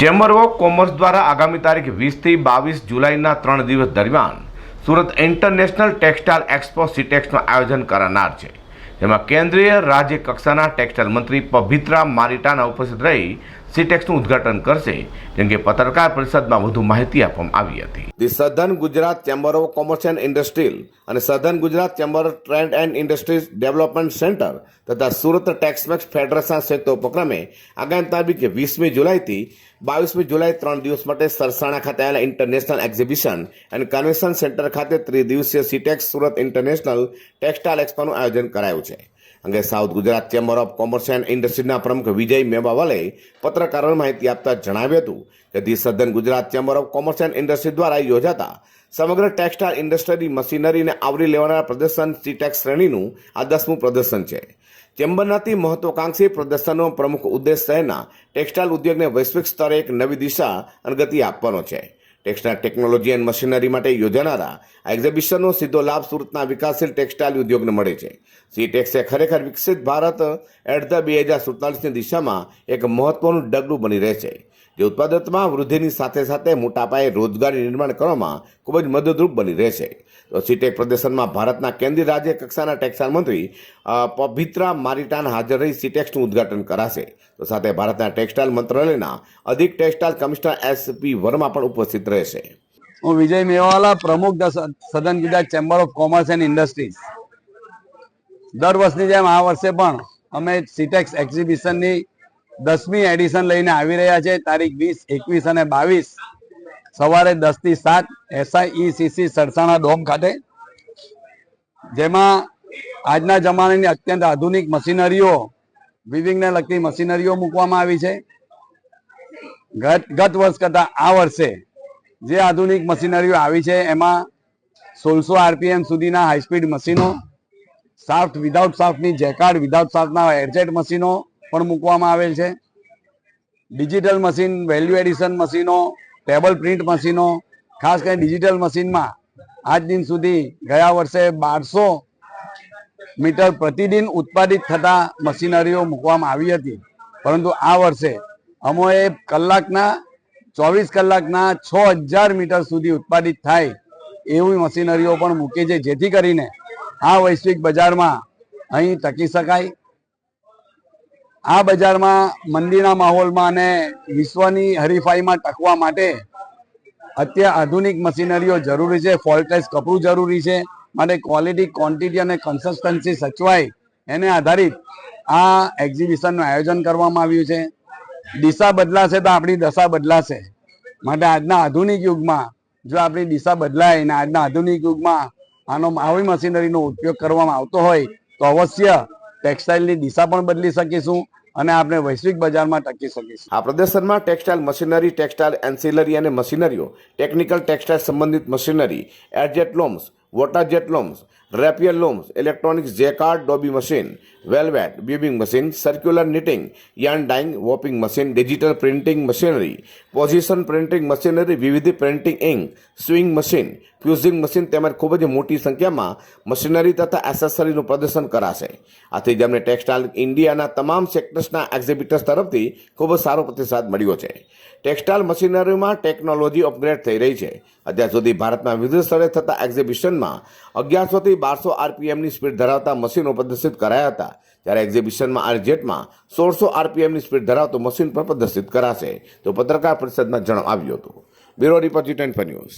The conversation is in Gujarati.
ચેમ્બર ઓફ કોમર્સ દ્વારા આગામી તારીખ વીસથી બાવીસ જુલાઈના ત્રણ દિવસ દરમિયાન સુરત ઇન્ટરનેશનલ ટેક્સટાઇલ એક્સપો સિટેક્સનું આયોજન કરનાર છે, જેમાં કેન્દ્રીય રાજ્ય કક્ષાના ટેક્સટાઇલ મંત્રી પવિત્રા મારીટાના ઉપસ્થિત રહી સિટેક્સનું ઉદ્ઘાટન કરશે, જેમ કે પત્રકાર પરિષદમાં વધુ માહિતી આપવામાં આવી હતી. The southern Gujarat chamber of commerce and industrial અને southern Gujarat chamber trade and industries development centre તથા સુરત ટેક્સમેક્સ ફેડરેશન સંયુક્ત ઉપક્રમે આગામી તારીખે વીસમી જુલાઈથી બાવીસમી જુલાઈ ત્રણ દિવસ માટે સરસાણા ખાતે આવેલા international exhibition and convention centre ખાતે ત્રિદિવસીય સીટેક્સ સુરત ઇન્ટરનેશનલ ટેક્સટાઇલ એક્સપોનું આયોજન કરાયું છે. અંગે south Gujarat chamber of commerce and ઇન્ડસ્ટ્રીના પ્રમુખ વિજય મેવાવાલે પત્રકારોને માહિતી આપતા જણાવ્યું હતું કે the southern Gujarat chamber of commerce and industry દ્વારા યોજાતા સમગ્ર ટેક્સટાઇલ ઇન્ડસ્ટ્રી મશીનરીને આવરી લેવાના પ્રદર્શન સીટેક્સ શ્રેણીનું આ દસમું પ્રદર્શન છે. ચેમ્બરનાથી મહત્વાકાંક્ષી પ્રદર્શનનો પ્રમુખ ઉદ્દેશ શહેરના ટેક્સટાઇલ ઉદ્યોગને વૈશ્વિક સ્તરે એક નવી દિશા અને ગતિ આપવાનો છે. ટેક્સટાઇલ ટેકનોલોજી એન્ડ મશીનરી માટે યોજાનારા આ એક્ઝિબિશનનો સીધો લાભ સુરતના વિકાસશીલ ટેક્સટાઇલ ઉદ્યોગને મળે છે. સીટેક્સ એ ખરેખર વિકસિત ભારત એટ ધ બે હજાર સુડતાલીસની દિશામાં એક મહત્વનું ડગલું બની રહેશે જે ઉત્પાદકમાં વૃદ્ધિની સાથે સાથે મોટા પાયે રોજગારી નિર્માણ કરવામાં ખૂબ જ મદદરૂપ બની રહેશે તો સીટેક પ્રદર્શનમાં ભારતના કેન્દ્રીય રાજ્ય કક્ષાના ટેક્સટાઇલ મંત્રી પવિત્રા મારીટાન હાજર રહી સીટેક્સનું ઉદ્ઘાટન કરાશે. સાથે ભારતના ટેક્સટાઇલ મંત્રાલયના અધિક textile commissioner S P Verma પણ ઉપસ્થિત રહેશે. હું વિજય મેવાલા, પ્રમુખ southern Gujarat chamber of commerce and industries દર વર્ષની જેમ આ વર્ષે પણ અમે સિટેક્સ એક્ઝિબિશનની દસમી એડિશન લઈને આવી રહ્યા છે. તારીખ વીસ, એકવીસ અને બાવીસ સવારે દસથી સાત એસઆઈઈસીસી સરસાણા ડોમ ખાતે. જેમાં આજના જમાનાની અત્યંત આધુનિક મશીનરીઓ વિવિંગને લગતી મશીનરીઓ મૂકવામાં આવી છે. ગત ગત વર્ષ કરતા આ વર્ષે જે આધુનિક મશીનરીઓ આવી છે, એમાં સોળસો આરપીએમ સુધીના હાઈસ્પીડ મશીનો સાફ્ટ વિધાઉટ સાફ્ટની જેકાર્ડ વિધાઉટ સાફ્ટના એરજેટ મશીનો પણ મૂકવામાં આવેલ છે. ડિજિટલ મશીન વેલ્યુ એડિશન મશીનો ટેબલ પ્રિન્ટ મશીનો, ખાસ કરીને ડિજિટલ મશીનમાં આજ દિન સુધી ગયા વર્ષે બારસો મીટર પ્રતિદિન ઉત્પાદિત થતા મશીનરીઓ મૂકવામાં આવી હતી. પરંતુ આ વર્ષે અમોએ કલાકના, ચોવીસ કલાકના છ હજાર મીટર સુધી ઉત્પાદિત થાય એવી મશીનરીઓ પણ મૂકી છે, જેથી કરીને આ વૈશ્વિક બજારમાં અહીં ટકી શકાય. આ બજારમાં મંદીના માહોલમાં અને વિશ્વની હરીફાઈમાં ટકવા માટે અત્યારે આધુનિક મશીનરીઓ જરૂરી છે ફોલ્ટેસ કપડું જરૂરી છે. માટે ક્વોલિટી ક્વોન્ટિટી અને કન્સિસ્ટન્સી સચવાય એને આધારિત આ એક્ઝિબિશનનું આયોજન કરવામાં આવ્યું છે. દિશા બદલાશે તો આપણી દશા બદલાશે. માટે આજના આધુનિક યુગમાં જો આપણી દિશા બદલાય અને આજના આધુનિક યુગમાં આનો આવી મશીનરીનો ઉપયોગ કરવામાં આવતો હોય તો અવશ્ય ટેક્સટાઇલની દિશા પણ બદલી શકીશું અને આપણે વૈશ્વિક બજારમાં ટકી શકીશું. આ પ્રદર્શનમાં ટેક્સટાઇલ મશીનરી ટેક્સટાઇલ એન્સિલરી અને મશીનરીઓ ટેકનિકલ ટેક્સટાઇલ સંબંધિત machinery air jet looms What are jet looms? Rapier looms, electronics jacquard dobby machine, velvet, બ્યુબિંગ machine, circular knitting yarn dyeing warping machine, digital printing machinery, position printing machinery, વિવિધ printing ink, sewing machine, fusing machine તેમજ ખૂબ જ મોટી સંખ્યામાં મશીનરી તથા એસેસરીનું પ્રદર્શન કરાશે. આથી જેમને ટેક્સટાઇલ ઇન્ડિયાના તમામ સેક્ટર્સના એક્ઝિબિટર્સ તરફથી ખૂબ જ સારો પ્રતિસાદ મળ્યો છે. ટેક્સટાઇલ મશીનરીમાં ટેકનોલોજી અપગ્રેડ થઈ રહી છે. અત્યાર સુધી ભારતમાં વિવિધ સ્થળે થતા એક્ઝિબિશનમાં અગિયારસોથી બારસો આરપીએમની સ્પીડ ધરાવતા મશીનો પ્રદર્શિત કરાયા હતા. જ્યારે એક્ઝિબિશનમાં આરજેટમાં સોળસો આરપીએમની સ્પીડ ધરાવતું મશીન પણ પ્રદર્શિત કરાશે. તો પત્રકાર પરિષદમાં જણાવ્યું હતું. Bureau report news.